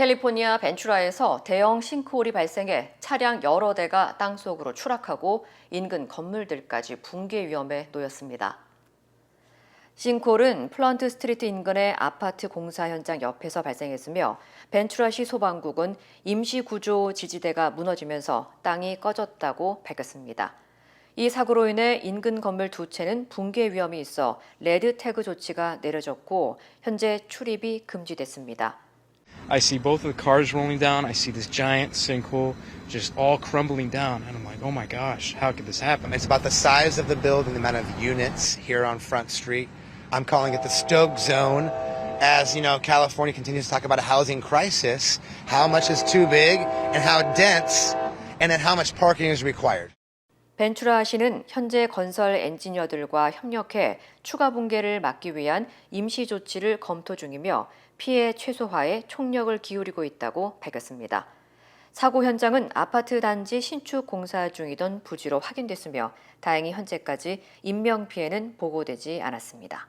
캘리포니아 벤츄라에서 대형 싱크홀이 발생해 차량 여러 대가 땅속으로 추락하고 인근 건물들까지 붕괴 위험에 놓였습니다. 싱크홀은 플런트 스트리트 인근의 아파트 공사 현장 옆에서 발생했으며 벤츄라시 소방국은 임시 구조 지지대가 무너지면서 땅이 꺼졌다고 밝혔습니다. 이 사고로 인해 인근 건물 두 채는 붕괴 위험이 있어 레드 태그 조치가 내려졌고 현재 출입이 금지됐습니다. I see both of the cars rolling down. I see this giant sinkhole just all crumbling down. And I'm like, oh my gosh, how could this happen? It's about the size of the building, the amount of units here on Front Street. I'm calling it the Stoke Zone. As you know, California continues to talk about a housing crisis. How much is too big and how dense, and then how much parking is required. 벤츄라시는 현재 건설 엔지니어들과 협력해 추가 붕괴를 막기 위한 임시 조치를 검토 중이며 피해 최소화에 총력을 기울이고 있다고 밝혔습니다. 사고 현장은 아파트 단지 신축 공사 중이던 부지로 확인됐으며 다행히 현재까지 인명 피해는 보고되지 않았습니다.